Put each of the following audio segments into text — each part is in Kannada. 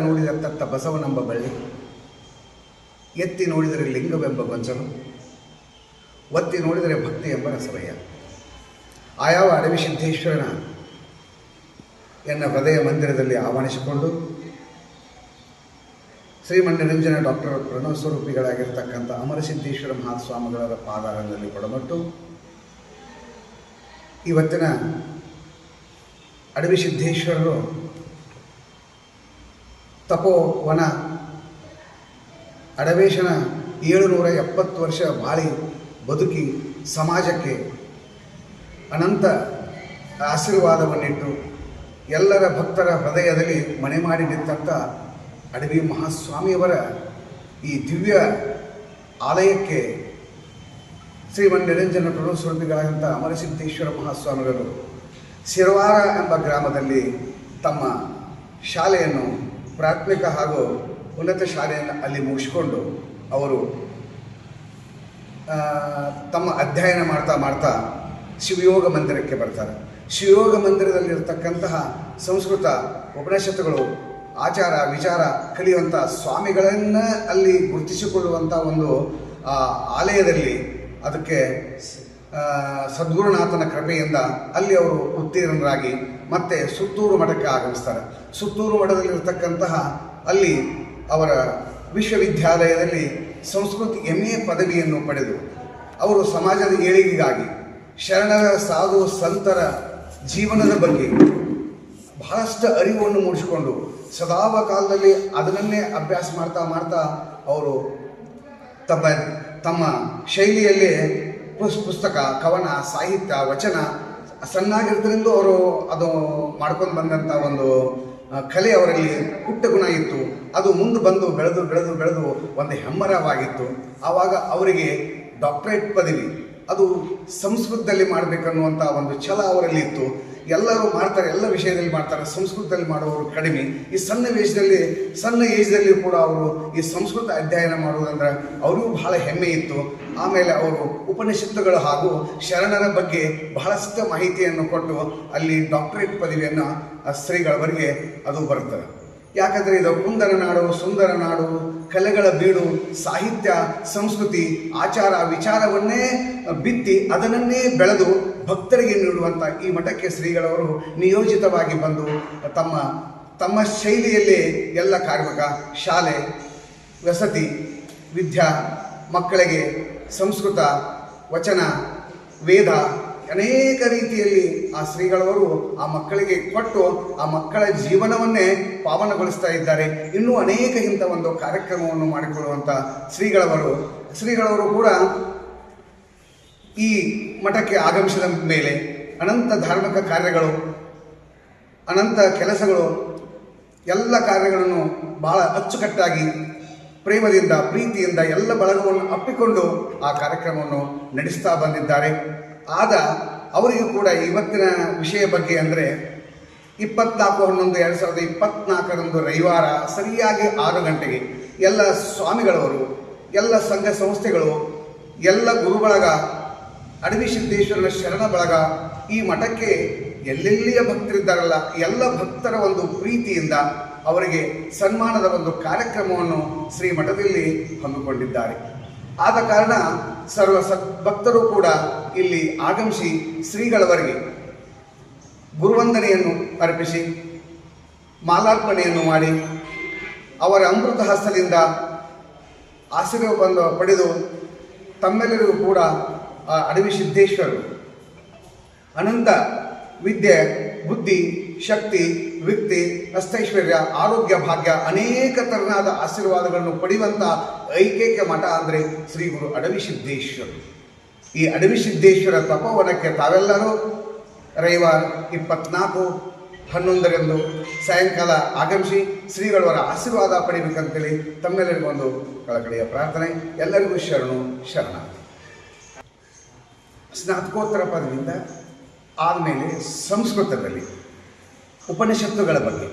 ನೋಡಿದ ತತ್ತ ಬಸವನೆಂಬ ಬಳ್ಳಿ, ಎತ್ತಿ ನೋಡಿದರೆ ಲಿಂಗವೆಂಬ ಗೊಂಚಲು, ಒತ್ತಿ ನೋಡಿದರೆ ಭಕ್ತಿ ಎಂಬ ರಸವಯ್ಯ ಆಯಾವ ಅಡವಿ ಸಿದ್ದೇಶ್ವರನ ಎನ್ನ ಹೃದಯ ಮಂದಿರದಲ್ಲಿ ಆಹ್ವಾನಿಸಿಕೊಂಡು ರಂಜನ ಡಾಕ್ಟರ್ ಪ್ರಣವ ಸ್ವರೂಪಿಗಳಾಗಿರ್ತಕ್ಕಂಥ ಅಮರಸಿದ್ದೇಶ್ವರ ಮಹಾಸ್ವಾಮಿಗಳ ಪಾದಾರದಲ್ಲಿ ಕೊಡಮಟ್ಟು ಇವತ್ತಿನ ಅಡವಿ ಸಿದ್ದೇಶ್ವರರು ತಪೋವನ ಅಡವೇಶನ ಏಳುನೂರ ಎಪ್ಪತ್ತು ವರ್ಷ ಬಾಳಿ ಬದುಕಿ ಸಮಾಜಕ್ಕೆ ಅನಂತ ಆಶೀರ್ವಾದವನ್ನಿಟ್ಟು ಎಲ್ಲರ ಭಕ್ತರ ಹೃದಯದಲ್ಲಿ ಮನೆ ಮಾಡಿ ನಿಂತಂಥ ಅಡವಿ ಮಹಾಸ್ವಾಮಿಯವರ ಈ ದಿವ್ಯ ಆಲಯಕ್ಕೆ ಶ್ರೀಮನ್ ನಿರಂಜನ ಪ್ರಣವಸ್ವರೂಪಿಗಳಾದಂಥ ಅಮರಸಿದ್ದೇಶ್ವರ ಮಹಾಸ್ವಾಮಿಗಳು ಶಿರವಾರ ಎಂಬ ಗ್ರಾಮದಲ್ಲಿ ತಮ್ಮ ಶಾಲೆಯನ್ನು ಪ್ರಾಥಮಿಕ ಹಾಗೂ ಉನ್ನತ ಶಾಲೆಯನ್ನು ಅಲ್ಲಿ ಮುಗಿಸ್ಕೊಂಡು ಅವರು ತಮ್ಮ ಅಧ್ಯಯನ ಮಾಡ್ತಾ ಮಾಡ್ತಾ ಶಿವಯೋಗ ಮಂದಿರಕ್ಕೆ ಬರ್ತಾರೆ. ಶಿವಯೋಗ ಮಂದಿರದಲ್ಲಿರ್ತಕ್ಕಂತಹ ಸಂಸ್ಕೃತ ಉಪನಿಷತ್ತುಗಳು ಆಚಾರ, ವಿಚಾರ ಕಲಿಯುವಂಥ ಸ್ವಾಮಿಗಳನ್ನು ಅಲ್ಲಿ ಗುರುತಿಸಿಕೊಳ್ಳುವಂಥ ಒಂದು ಆಲಯದಲ್ಲಿ ಅದಕ್ಕೆ ಸದ್ಗುರುನಾಥನ ಕೃಪೆಯಿಂದ ಅಲ್ಲಿ ಅವರು ಉತ್ತೀರ್ಣರಾಗಿ ಮತ್ತೆ ಸುತ್ತೂರು ಮಠಕ್ಕೆ ಆಗಮಿಸ್ತಾರೆ. ಸುತ್ತೂರು ಮಠದಲ್ಲಿರ್ತಕ್ಕಂತಹ ಅಲ್ಲಿ ಅವರ ವಿಶ್ವವಿದ್ಯಾಲಯದಲ್ಲಿ ಸಂಸ್ಕೃತಿ ಎಂ ಎ ಪದವಿಯನ್ನು ಪಡೆದು ಅವರು ಸಮಾಜದ ಏಳಿಗೆಗಾಗಿ ಶರಣರ ಸಾಧು ಸಂತರ ಜೀವನದ ಬಗ್ಗೆ ಬಹಳಷ್ಟು ಅರಿವನ್ನು ಮೂಡಿಸಿಕೊಂಡು ಸದಾವ ಕಾಲದಲ್ಲಿ ಅದನ್ನೇ ಅಭ್ಯಾಸ ಮಾಡ್ತಾ ಮಾಡ್ತಾ ಅವರು ತಮ್ಮ ತಮ್ಮ ಶೈಲಿಯಲ್ಲೇ ಪುಸ್ ಪುಸ್ತಕ, ಕವನ, ಸಾಹಿತ್ಯ, ವಚನ ಸಣ್ಣಾಗಿರೋದ್ರಿಂದ ಅವರು ಅದು ಮಾಡ್ಕೊಂಡು ಬಂದಂಥ ಒಂದು ಕಲೆ ಅವರಲ್ಲಿ ಪುಟ್ಟ ಗುಣ ಇತ್ತು. ಅದು ಮುಂದೆ ಬಂದು ಬೆಳೆದು ಬೆಳೆದು ಬೆಳೆದು ಒಂದು ಹೆಮ್ಮರವಾಗಿತ್ತು. ಆವಾಗ ಅವರಿಗೆ ಡಾಕ್ಟರೇಟ್ ಪದವಿ. ಅದು ಸಂಸ್ಕೃತದಲ್ಲಿ ಮಾಡಬೇಕನ್ನುವಂಥ ಒಂದು ಛಲ ಅವರಲ್ಲಿ ಇತ್ತು. ಎಲ್ಲರೂ ಮಾಡ್ತಾರೆ, ಎಲ್ಲ ವಿಷಯದಲ್ಲಿ ಮಾಡ್ತಾರೆ, ಸಂಸ್ಕೃತದಲ್ಲಿ ಮಾಡುವವರು ಕಡಿಮೆ. ಈ ಸಣ್ಣ ವೇಷದಲ್ಲಿ ಸಣ್ಣ ಏಜ್ದಲ್ಲಿ ಕೂಡ ಅವರು ಈ ಸಂಸ್ಕೃತ ಅಧ್ಯಯನ ಮಾಡುವುದಂದ್ರೆ ಅವರಿಗೂ ಬಹಳ ಹೆಮ್ಮೆ ಇತ್ತು. ಆಮೇಲೆ ಅವರು ಉಪನಿಷತ್ತುಗಳು ಹಾಗೂ ಶರಣರ ಬಗ್ಗೆ ಬಹಳಷ್ಟು ಮಾಹಿತಿಯನ್ನು ಕೊಟ್ಟು ಅಲ್ಲಿ ಡಾಕ್ಟರೇಟ್ ಪದವಿಯನ್ನು, ಆ ಸ್ತ್ರೀಗಳವರಿಗೆ ಅದು ಬರ್ತದೆ ಯಾಕಂದರೆ ಇದು ಕುಂದರ ನಾಡು, ಸುಂದರ ನಾಡು, ಕಲೆಗಳ ಬೀಡು, ಸಾಹಿತ್ಯ, ಸಂಸ್ಕೃತಿ, ಆಚಾರ, ವಿಚಾರವನ್ನೇ ಬಿತ್ತಿ ಅದನ್ನೇ ಬೆಳೆದು ಭಕ್ತರಿಗೆ ನೀಡುವಂಥ ಈ ಮಠಕ್ಕೆ ಶ್ರೀಗಳವರು ನಿಯೋಜಿತವಾಗಿ ಬಂದು ತಮ್ಮ ತಮ್ಮ ಶೈಲಿಯಲ್ಲೇ ಎಲ್ಲ ಕಾರ್ಮಿಕ, ಶಾಲೆ, ವಸತಿ, ವಿದ್ಯಾ, ಮಕ್ಕಳಿಗೆ ಸಂಸ್ಕೃತ, ವಚನ, ವೇದ ಅನೇಕ ರೀತಿಯಲ್ಲಿ ಆ ಶ್ರೀಗಳವರು ಆ ಮಕ್ಕಳಿಗೆ ಕೊಟ್ಟು ಆ ಮಕ್ಕಳ ಜೀವನವನ್ನೇ ಪಾವನಗೊಳಿಸ್ತಾ ಇದ್ದಾರೆ. ಇನ್ನೂ ಅನೇಕ ಇಂಥ ಒಂದು ಕಾರ್ಯಕ್ರಮವನ್ನು ಮಾಡಿಕೊಳ್ಳುವಂಥ ಶ್ರೀಗಳವರು ಶ್ರೀಗಳವರು ಕೂಡ ಈ ಮಠಕ್ಕೆ ಆಗಮಿಸಿದ ಮೇಲೆ ಅನಂತ ಧಾರ್ಮಿಕ ಕಾರ್ಯಗಳು, ಅನಂತ ಕೆಲಸಗಳು, ಎಲ್ಲ ಕಾರ್ಯಗಳನ್ನು ಬಹಳ ಅಚ್ಚುಕಟ್ಟಾಗಿ ಪ್ರೇಮದಿಂದ, ಪ್ರೀತಿಯಿಂದ ಎಲ್ಲ ಬಳಗವನ್ನು ಅಪ್ಪಿಕೊಂಡು ಆ ಕಾರ್ಯಕ್ರಮವನ್ನು ನಡೆಸ್ತಾ ಬಂದಿದ್ದಾರೆ. ಆದ ಅವರಿಗೂ ಕೂಡ ಇವತ್ತಿನ ವಿಷಯ ಬಗ್ಗೆ ಅಂದರೆ ಇಪ್ಪತ್ನಾಲ್ಕು ಹನ್ನೊಂದು ಎರಡು ಸಾವಿರದ ಇಪ್ಪತ್ನಾಲ್ಕರಂದು ರವಿವಾರ ಸರಿಯಾಗಿ ಆರು ಗಂಟೆಗೆ ಎಲ್ಲ ಸ್ವಾಮಿಗಳವರು, ಎಲ್ಲ ಸಂಘ ಸಂಸ್ಥೆಗಳು, ಎಲ್ಲ ಗುರುಬಳಗ ಅಡವಿ ಸಿದ್ದೇಶ್ವರನ ಶರಣ ಬಳಗ ಈ ಮಠಕ್ಕೆ ಎಲ್ಲೆಲ್ಲಿಯ ಭಕ್ತರಿದ್ದಾರಲ್ಲ, ಎಲ್ಲ ಭಕ್ತರ ಒಂದು ಪ್ರೀತಿಯಿಂದ ಅವರಿಗೆ ಸನ್ಮಾನದ ಒಂದು ಕಾರ್ಯಕ್ರಮವನ್ನು ಶ್ರೀ ಮಠದಲ್ಲಿ ಹಮ್ಮಿಕೊಂಡಿದ್ದಾರೆ. ಆದ ಕಾರಣ ಸರ್ವ ಸತ್ ಭಕ್ತರು ಕೂಡ ಇಲ್ಲಿ ಆಗಮಿಸಿ ಶ್ರೀಗಳವರಿಗೆ ಗುರುವಂದನೆಯನ್ನು ಅರ್ಪಿಸಿ, ಮಾಲಾರ್ಪಣೆಯನ್ನು ಮಾಡಿ, ಅವರ ಅಮೃತ ಹಸ್ತದಿಂದ ಆಶೀರ್ವಾದ ಪಡೆದು ತಮ್ಮೆಲ್ಲರಿಗೂ ಕೂಡ ಆ ಅಡವಿ ಸಿದ್ದೇಶ್ವರರು ಅನಂತ ವಿದ್ಯೆ, ಬುದ್ಧಿ ಶಕ್ತಿ ವ್ಯಕ್ತಿ ಅಸ್ತೈಶ್ವರ್ಯ ಆರೋಗ್ಯ, ಭಾಗ್ಯ ಅನೇಕ ತರನಾದ ಆಶೀರ್ವಾದಗಳನ್ನು ಪಡೆಯುವಂಥ ಐಕೈಕ ಮಠ ಅಂದರೆ ಶ್ರೀ ಗುರು ಅಡವಿ ಸಿದ್ದೇಶ್ವರ ಈ ಅಡವಿ ಸಿದ್ದೇಶ್ವರ ತಪೋವನಕ್ಕೆ ತಾವೆಲ್ಲರೂ ರವಿವಾರ ಇಪ್ಪತ್ನಾಲ್ಕು ಹನ್ನೊಂದರಂದು ಸಾಯಂಕಾಲ ಆಗಮಿಸಿ ಶ್ರೀಗಳವರ ಆಶೀರ್ವಾದ ಪಡಿಬೇಕಂತೇಳಿ ತಮ್ಮೆಲ್ಲರಿಗೊಂದು ಕಳಕಳಿಯ ಪ್ರಾರ್ಥನೆ. ಎಲ್ಲರಿಗೂ ಶರಣು ಶರಣ ಸ್ನಾತಕೋತ್ತರ ಪದವಿಯಿಂದ ಆದಮೇಲೆ ಸಂಸ್ಕೃತದಲ್ಲಿ ಉಪನಿಷತ್ತುಗಳ ಬಗ್ಗೆ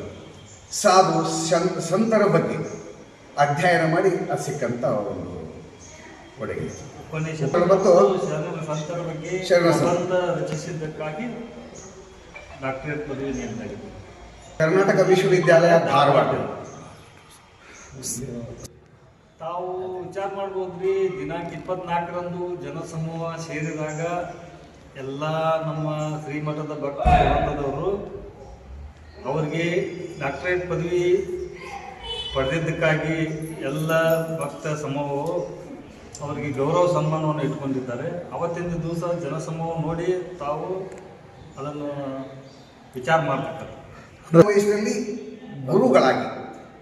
ಸಾಧು ಸಂತರ ಬಗ್ಗೆ ಅಧ್ಯಯನ ಮಾಡಿ ಅದು ಸಿಕ್ಕಂತ ಒಂದು ಕೊಡುಗೆ. ಮತ್ತು ಸಂತರ ಬಗ್ಗೆ. ರಚಿಸಿದ್ದಕ್ಕಾಗಿ ಡಾಕ್ಟರೇಟ್ ಪದವಿ ನೀಡಲಾಗಿದೆ. ಕರ್ನಾಟಕ ವಿಶ್ವವಿದ್ಯಾಲಯ ಧಾರವಾಡ. ತಾವು ವಿಚಾರ ಮಾಡ್ಬೋದ್ರಿ ದಿನಾಂಕ ಇಪ್ಪತ್ನಾಲ್ಕರಂದು ಜನಸಮೂಹ ಸೇರಿದಾಗ ಎಲ್ಲ ನಮ್ಮ ಶ್ರೀಮಠದ ಭಕ್ತ ವೃಂದದವರು ಅವರಿಗೆ ಡಾಕ್ಟರೇಟ್ ಪದವಿ ಪಡೆದಿದ್ದಕ್ಕಾಗಿ ಎಲ್ಲ ಭಕ್ತ ಸಮೂಹವು ಅವರಿಗೆ ಗೌರವ ಸನ್ಮಾನವನ್ನು ಇಟ್ಕೊಂಡಿದ್ದಾರೆ. ಅವತ್ತಿನ ದಿವಸ ಜನಸಮೂಹ ನೋಡಿ ತಾವು ಅದನ್ನು ವಿಚಾರ ಮಾಡ್ತಿರ್ತಾರೆ ವಯಸ್ಸಿನಲ್ಲಿ ಗುರುಗಳಾಗಿ,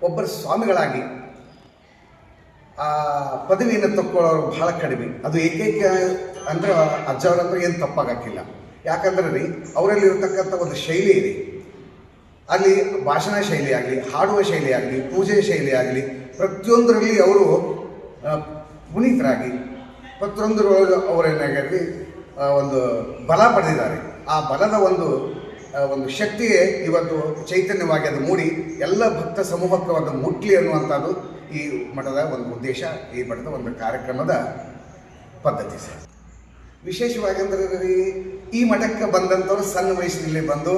ಒಬ್ಬರು ಸ್ವಾಮಿಗಳಾಗಿ ಆ ಪದವಿಯನ್ನು ತಕ್ಕೊಳ್ಳೋರು ಬಹಳ ಕಡಿಮೆ. ಅದು ಏಕೈಕ ಅಂದ್ರೆ ಅಜ್ಜವರಂದ್ರೆ ಏನು ತಪ್ಪಾಗಕ್ಕಿಲ್ಲ. ಯಾಕಂದ್ರೆ ರೀ ಅವರಲ್ಲಿ ಇರತಕ್ಕಂಥ ಒಂದು ಶೈಲಿ ಇದೆ. ಅಲ್ಲಿ ಭಾಷಣ ಶೈಲಿ ಆಗಲಿ ಹಾಡುವ ಶೈಲಿ ಆಗಲಿ ಪೂಜೆ ಶೈಲಿ ಆಗಲಿ ಪ್ರತಿಯೊಂದರಲ್ಲಿ ಅವರು ಪುನೀತರಾಗಿ ಪ್ರತಿಯೊಂದರೊಳಗೆ ಅವರೇನಾಗಲಿ ಒಂದು ಬಲ ಪಡೆದಿದ್ದಾರೆ. ಆ ಬಲದ ಒಂದು ಒಂದು ಶಕ್ತಿಯೇ ಇವತ್ತು ಚೈತನ್ಯವಾಗಿ ಅದು ಮೂಡಿ, ಎಲ್ಲ ಭಕ್ತ ಸಮೂಹಕ್ಕೆ ಒಂದು ಮುಟ್ಲಿ ಅನ್ನುವಂಥದ್ದು ಈ ಮಠದ ಒಂದು ಉದ್ದೇಶ, ಈ ಮಠದ ಒಂದು ಕಾರ್ಯಕ್ರಮದ ಪದ್ಧತಿ ಸರ್. ವಿಶೇಷವಾಗಿ ಅಂದರೆ ಈ ಮಠಕ್ಕೆ ಬಂದಂಥವ್ರು ಸಣ್ಣ ವಯಸ್ಸಿನಲ್ಲಿ ಬಂದು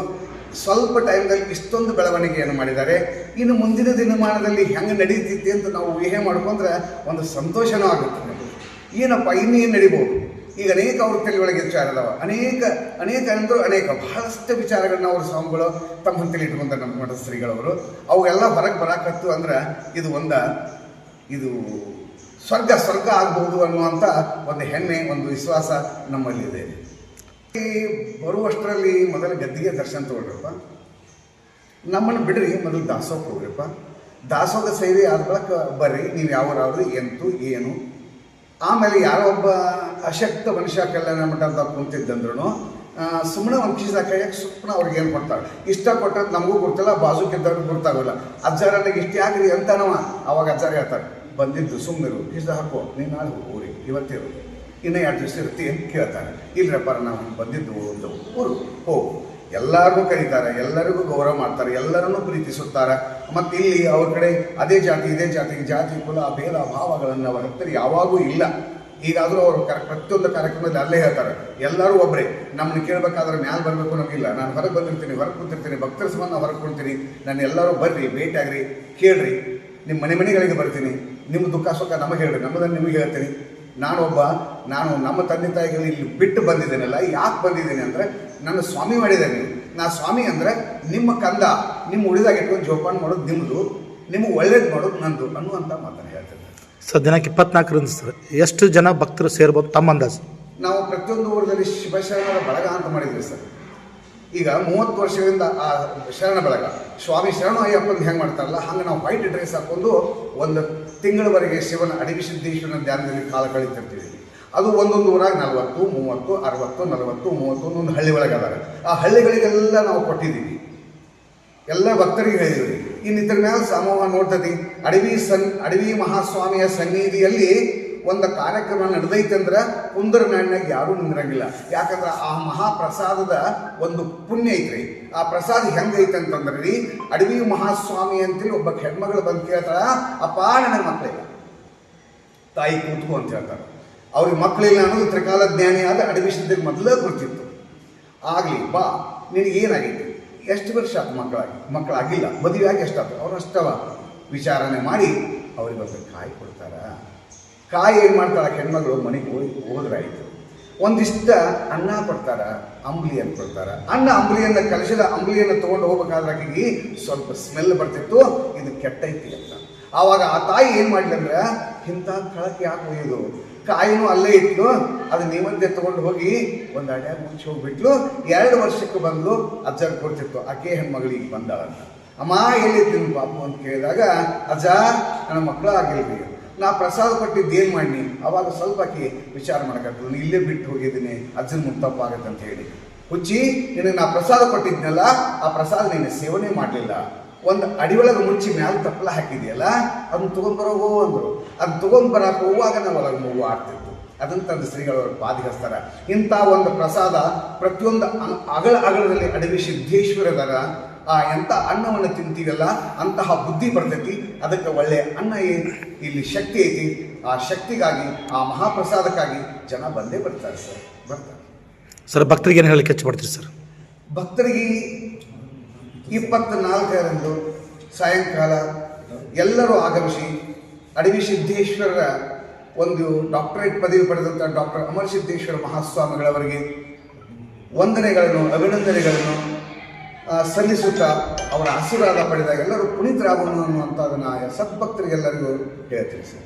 ಸ್ವಲ್ಪ ಟೈಮ್ದಲ್ಲಿ ಇಷ್ಟೊಂದು ಬೆಳವಣಿಗೆಯನ್ನು ಮಾಡಿದ್ದಾರೆ. ಇನ್ನು ಮುಂದಿನ ದಿನಮಾನದಲ್ಲಿ ಹೆಂಗೆ ನಡೀತೈತಿ ಅಂತ ನಾವು ಊಹೆ ಮಾಡ್ಕೊಂಡ್ರೆ ಒಂದು ಸಂತೋಷನೂ ಆಗುತ್ತೆ ನಮಗೆ. ಏನಪ್ಪ, ಇನ್ನೇನು ನಡಿಬೋದು? ಈಗ ಅನೇಕ ಅವ್ರ ತಲೆ ಒಳಗೆ ವಿಚಾರ ಅದಾವ. ಅನೇಕ ಅನೇಕ ಅಂದರು ಅನೇಕ ಬಹಳಷ್ಟು ವಿಚಾರಗಳನ್ನ ಅವ್ರ ಸ್ವಾಮಿಗಳು ತಮ್ಮ ಹಂತಲ್ಲಿ ಇಟ್ಕೊಂತಾರೆ ನಮ್ಮ ಮಠದ ಶ್ರೀಗಳವರು ಅವೆಲ್ಲ ಹೊರಗೆ ಬರಕತ್ತು ಅಂದ್ರೆ ಇದು ಒಂದ, ಇದು ಸ್ವರ್ಗ ಸ್ವರ್ಗ ಆಗ್ಬೋದು ಅನ್ನುವಂಥ ಒಂದು ಹೆಮ್ಮೆ, ಒಂದು ವಿಶ್ವಾಸ ನಮ್ಮಲ್ಲಿದೆ. ಬರುವಷ್ಟರಲ್ಲಿ ಮೊದಲು ಗದ್ದಿಗೆ ದರ್ಶನ ತಗೊಳ್ರಪ್ಪ ನಮ್ಮನ್ನು ಬಿಡ್ರಿ, ಮೊದಲು ದಾಸೋಹಕ್ಕೆ ಹೋಗ್ರಿಪ್ಪ ದಾಸೋಗ ಸೇವೆ ಆದ ಬಳಕ ಬರ್ರಿ, ನೀವು ಯಾವ್ದಾದ್ರು ಎಂತು, ಏನು. ಆಮೇಲೆ ಯಾರೋ ಒಬ್ಬ ಅಶಕ್ತ ಮನುಷ್ಯ ಕಲ್ಯಾಣ ಮಠ ಅಂತ ಕುಂತಿದ್ದಂದ್ರು ಸುಮ್ಮನೆ ಒಂದು ಕೈಯಾಗ ಸುಮ್ಮನೆ ಅವ್ರಿಗೆ ಏನು ಕೊಡ್ತಾರೆ ಇಷ್ಟ ನಮಗೂ ಗೊತ್ತಿಲ್ಲ ಬಾಜುಕಿದ್ದವ್ರಿಗೆ ಗೊತ್ತಾಗೋಲ್ಲ ಅಜ್ಜಾರ ಇಷ್ಟೇ ಯಾಕ್ರಿ ಅಂತನವ? ಅವಾಗ ಅಜ್ಜಾರ ಹೇಳ್ತಾರೆ, ಬಂದಿದ್ದು ಸುಮ್ಮನಿರು ಇಷ್ಟ ಹಾಕೋ, ನೀನು ನಾಳೆ ಊರಿಗೆ ಇವತ್ತಿರು ಇನ್ನೂ ಎರಡು ದಿವಸ ಇರ್ತಿ ಅಂತ ಕೇಳ್ತಾರೆ. ಇಲ್ಲರಪ್ಪ ನಾವು ಬಂದಿದ್ದು ಒಂದು ಊರು. ಹೋಗು. ಎಲ್ಲರಿಗೂ ಕರೀತಾರೆ, ಎಲ್ಲರಿಗೂ ಗೌರವ ಮಾಡ್ತಾರೆ, ಎಲ್ಲರನ್ನೂ ಪ್ರೀತಿಸುತ್ತಾರೆ. ಮತ್ತು ಇಲ್ಲಿ ಅವ್ರ ಕಡೆ ಅದೇ ಜಾತಿ, ಇದೇ ಜಾತಿ ಜಾತಿ, ಕುಲ, ಭೇದ, ಭಾವಗಳನ್ನು ಅವರ ಹತ್ತಿರ ಯಾವಾಗೂ ಇಲ್ಲ. ಈಗಾದರೂ ಅವರು ಕರೆ, ಪ್ರತಿಯೊಂದು ಕಾರ್ಯಕ್ರಮದಲ್ಲಿ ಅಲ್ಲೇ ಹೇಳ್ತಾರೆ. ಎಲ್ಲರೂ ಒಬ್ಬರೇ ನಮ್ಮನ್ನು ಕೇಳಬೇಕಾದ್ರೆ ಮ್ಯಾಲೆ ಬರಬೇಕು ನಮಗಿಲ್ಲ ನಾನು ಹೊರಗೆ ಬಂದಿರ್ತೀನಿ, ಹೊರಗೆ ಕೂತಿರ್ತೀನಿ, ಭಕ್ತರ ಸಂಬಂಧ ಹೊರಗೆ ಕೊಡ್ತೀನಿ. ನಾನು ಎಲ್ಲರೂ ಬರ್ರಿ, ಭೇಟಿಯಾಗ್ರಿ. ಕೇಳ್ರಿ. ನಿಮ್ಮ ಮನೆ ಮನೆಗಳಿಗೆ ಬರ್ತೀನಿ. ನಿಮ್ಮ ದುಃಖ ಸುಖ ನಮಗೆ ಹೇಳ್ರಿ. ನಮ್ಮದನ್ನು ನಿಮಗೆ ಹೇಳ್ತೀನಿ. ನಾನೊಬ್ಬ ನಾನು ನಮ್ಮ ತಂದೆ ತಾಯಿಗಳು ಇಲ್ಲಿ ಬಿಟ್ಟು ಬಂದಿದ್ದೇನಲ್ಲ ಯಾಕೆ ಬಂದಿದ್ದೇನೆ ಅಂದರೆ ನನ್ನ ಸ್ವಾಮಿ ಮಾಡಿದ್ದೇನೆ. ನಾ ಸ್ವಾಮಿ ಅಂದರೆ ನಿಮ್ಮ ಕಂದ ನಿಮ್ಮ ಉಳಿದಾಗ ಇಟ್ಕೊಂಡು ಜೋಪಾನ ಮಾಡೋದು ನಿಮ್ಮದು ನಿಮಗೆ ಒಳ್ಳೇದು ಮಾಡೋದು ನಂದು ಅನ್ನುವಂಥ ಮಾತನ್ನು ಹೇಳ್ತೇನೆ. ಸರ್ ದಿನಕ್ಕೆ ಇಪ್ಪತ್ನಾಲ್ಕರಿಂದ ಸರ್ ಎಷ್ಟು ಜನ ಭಕ್ತರು ಸೇರ್ಬೋದು ತಮ್ಮ ಅಂದಾಜು? ನಾವು ಪ್ರತಿಯೊಂದು ಊರಲ್ಲಿ ಶಿವಶರಣರ ಬಳಗ ಅಂತ ಮಾಡಿದ್ವಿ ಸರ್. ಈಗ ಮೂವತ್ತು ವರ್ಷದಿಂದ ಆ ಶರಣ ಬಳಗ ಸ್ವಾಮಿ ಶರಣ ಅಯ್ಯಪ್ಪನ ಹೆಂಗೆ ಮಾಡ್ತಾರಲ್ಲ ಹಂಗೆ ನಾವು ವೈಟ್ ಡ್ರೆಸ್ ಹಾಕ್ಕೊಂಡು ಒಂದು ತಿಂಗಳವರೆಗೆ ಶಿವನ ಅಡಿಗೆ ಸಿದ್ದೇಶ್ವರನ ಧ್ಯಾನದಲ್ಲಿ ಕಾಲ ಕಳೀತಿರ್ತೀವಿ. ಅದು ಒಂದೊಂದು ಊರಾಗ ನಲವತ್ತು, ಮೂವತ್ತು, ಅರವತ್ತು, ನಲವತ್ತು, ಮೂವತ್ತು ಒಂದೊಂದು ಹಳ್ಳಿ ಒಳಗೆ ಅದಾರೆ ಆ ಹಳ್ಳಿಗಳಿಗೆಲ್ಲ ನಾವು ಕೊಟ್ಟಿದ್ದೀವಿ. ಎಲ್ಲ ಭಕ್ತರಿಗೆ ಹೇಳಿದ್ವಿ ಇದ್ರ ಮೇಲೆ ಸಮೂಹ ನೋಡ್ತದೆ ಅಡವಿ ಸನ್, ಅಡವಿ ಮಹಾಸ್ವಾಮಿಯ ಸನ್ನಿಧಿಯಲ್ಲಿ ಒಂದು ಕಾರ್ಯಕ್ರಮ ನಡೆದೈತೆ ಅಂದ್ರೆ ಕುಂದರ ನಾಡಿನಾಗ ಯಾರೂ ನಿಂದಿರಂಗಿಲ್ಲ. ಯಾಕಂದ್ರೆ ಆ ಮಹಾಪ್ರಸಾದದ ಒಂದು ಪುಣ್ಯ ಐತ್ರಿ. ಆ ಪ್ರಸಾದ ಹೆಂಗೈತೆ ಅಂತಂದ್ರೆ ರೀ, ಅಡವಿ ಮಹಾಸ್ವಾಮಿ ಅಂತೇಳಿ ಒಬ್ಬ ಹೆಣ್ಮಗಳು ಬಂದು ಕೇಳ್ತಾಳ, ಅಪ್ಪ, ನನಗೆ ತಾಯಿ ಕೂತ್ಕೊ ಅಂತ ಹೇಳ್ತಾರೆ ಅವ್ರಿಗೆ ಮಕ್ಕಳಿಲ್ಲ ಅನ್ನೋದು ತ್ರಿಕಾಲ ಜ್ಞಾನಿ ಆದ ಅಡ್ಮಿಷನ್ ಮೊದಲೇ ಗೊತ್ತಿತ್ತು. ಆಗಲಿ, ಬಾ, ನಿನಗೆ ಏನಾಗಿದೆ ಎಷ್ಟು ವರ್ಷ ಆಯ್ತು ಮಕ್ಕಳಾಗಿ? ಮಕ್ಕಳಾಗಿಲ್ಲ ಮದುವೆಯಾಗಿ ಎಷ್ಟಾಯ್ತು ಅವ್ರು ಅಷ್ಟವ. ವಿಚಾರಣೆ ಮಾಡಿ ಅವ್ರಿಗೆ ಒಂದು ಕಾಯಿ ಕೊಡ್ತಾರ. ಕಾಯಿ ಏನು ಮಾಡ್ತಾರೆ? ಹೆಣ್ಮಗಳು ಮನೆಗೆ ಹೋಗಿ ಹೋದ್ರಾಯಿತು ಒಂದಿಷ್ಟ ಅನ್ನ ಕೊಡ್ತಾರ, ಅಂಬ್ಲಿ ಅಂತ ಕೊಡ್ತಾರ. ಅನ್ನ ಅಂಬ್ಲಿಯನ್ನು ಕಲಸಿದ ಅಂಬ್ಲಿಯನ್ನು ತೊಗೊಂಡು ಹೋಗ್ಬೇಕಾದ್ರೆ ಸ್ವಲ್ಪ ಸ್ಮೆಲ್ ಬರ್ತಿತ್ತು, ಇದು ಕೆಟ್ಟೈತಿ ಅಂತ. ಆವಾಗ ಆ ತಾಯಿ ಏನು ಮಾಡ್ಲಂದ್ರೆ ಇಂಥ ಕಳಕ್ಕೆ ಯಾಕೆ ಒಯ್ಯೋದು? ಕಾಯಿನೂ ಅಲ್ಲೇ ಇತ್ತು ಅದು ನೀವಂದೇ ತಗೊಂಡು ಹೋಗಿ ಒಂದು ಅಡ್ಯಾಗ ಮುಚ್ಚಿ ಹೋಗ್ಬಿಟ್ಲು. ಎರಡು ವರ್ಷಕ್ಕೆ ಬಂದು ಅಜ್ಜರ್ ಕೊಡ್ತಿತ್ತು. ಆಕೆ ಹೆಣ್ಮಗಳಿಗೆ ಬಂದಾಳಂತ ಅಮ್ಮ ಎಲ್ಲಿದ್ದೀನಿ ಪಾಪು ಅಂತ ಕೇಳಿದಾಗ, ಅಜ್ಜ, ನನ್ನ ಮಕ್ಕಳು ಆಗಿಲ್ರಿ. ನಾ ಪ್ರಸಾದ ಕೊಟ್ಟಿದ್ದು ಏನು ಮಾಡಿ ಅವಾಗ ಸ್ವಲ್ಪ ಆಕೆ ವಿಚಾರ ಮಾಡಕತ್ತು ಇಲ್ಲೇ ಬಿಟ್ಟು ಹೋಗಿದ್ದೀನಿ. ಅಜ್ಜನ ಮುತ್ತಪ್ಪ ಆಗತ್ತೆ ಅಂತ ಹೇಳಿ. ಹುಚ್ಚಿ, ನಿನಗೆ ನಾ ಪ್ರಸಾದ ಕೊಟ್ಟಿದ್ನಲ್ಲ, ಆ ಪ್ರಸಾದ ನೀನು ಸೇವನೆ ಮಾಡಲಿಲ್ಲ. ಒಂದು ಅಡಿಯೊಳಗೆ ಮುಚ್ಚಿ ಮ್ಯಾಲೆ ತಪ್ಪಲ ಹಾಕಿದೆಯಲ್ಲ ಅದನ್ನ ತೊಗೊಂಬರೋಗೋ ಅಂದರು. ಅದನ್ನ ತೊಗೊಂಬರಕ್ಕೆ ಹೋಗುವಾಗ ನಾವು ಒಳಗೆ ಮೂಗು ಆಡ್ತಿದ್ವಿ ಅದನ್ನ ತಂದು ಶ್ರೀಗಳವರು ಪಾದಿಗಸ್ತಾರ. ಇಂಥ ಒಂದು ಪ್ರಸಾದ ಪ್ರತಿಯೊಂದು ಅಗಳ ಅಗಳದಲ್ಲಿ ಅಡವಿ ಸಿದ್ದೇಶ್ವರದರ ಆ ಎಂಥ ಅನ್ನವನ್ನು ತಿಂತೀವಲ್ಲ ಅಂತಹ ಬುದ್ಧಿ ಬರ್ತೈತಿ ಅದಕ್ಕೆ ಒಳ್ಳೆಯ ಅನ್ನ ಏನು? ಇಲ್ಲಿ ಶಕ್ತಿ ಐತಿ. ಆ ಶಕ್ತಿಗಾಗಿ ಆ ಮಹಾಪ್ರಸಾದಕ್ಕಾಗಿ ಜನ ಬಂದೇ ಬರ್ತಾರೆ ಸರ್. ಬರ್ತಾರೆ. ಸರ್ ಭಕ್ತರಿಗೆ ಏನು ಹೇಳಲಿಕ್ಕೆ ಪಡ್ತೀರಿ ಸರ್? ಭಕ್ತರಿಗೆ ಇಪ್ಪತ್ನಾಲ್ಕರಂದು ಸಾಯಂಕಾಲ ಎಲ್ಲರೂ ಆಗಮಿಸಿ ಅಡವಿ ಸಿದ್ದೇಶ್ವರರ ಒಂದು ಡಾಕ್ಟರೇಟ್ ಪದವಿ ಪಡೆದಂಥ ಡಾಕ್ಟರ್ ಅಮರ ಸಿದ್ದೇಶ್ವರ ಮಹಾಸ್ವಾಮಿಗಳವರಿಗೆ ವಂದನೆಗಳನ್ನು, ಅಭಿನಂದನೆಗಳನ್ನು ಸಲ್ಲಿಸುತ್ತಾ ಅವರ ಆಶೀರ್ವಾದ ಪಡೆದ ಎಲ್ಲರೂ ಪುನೀತರಾಗೋಣ ಅನ್ನುವಂಥದ್ದನ್ನು ಸದ್ಭಕ್ತರಿಗೆಲ್ಲರಿಗೂ ಹೇಳ್ತೀನಿ ಸರ್.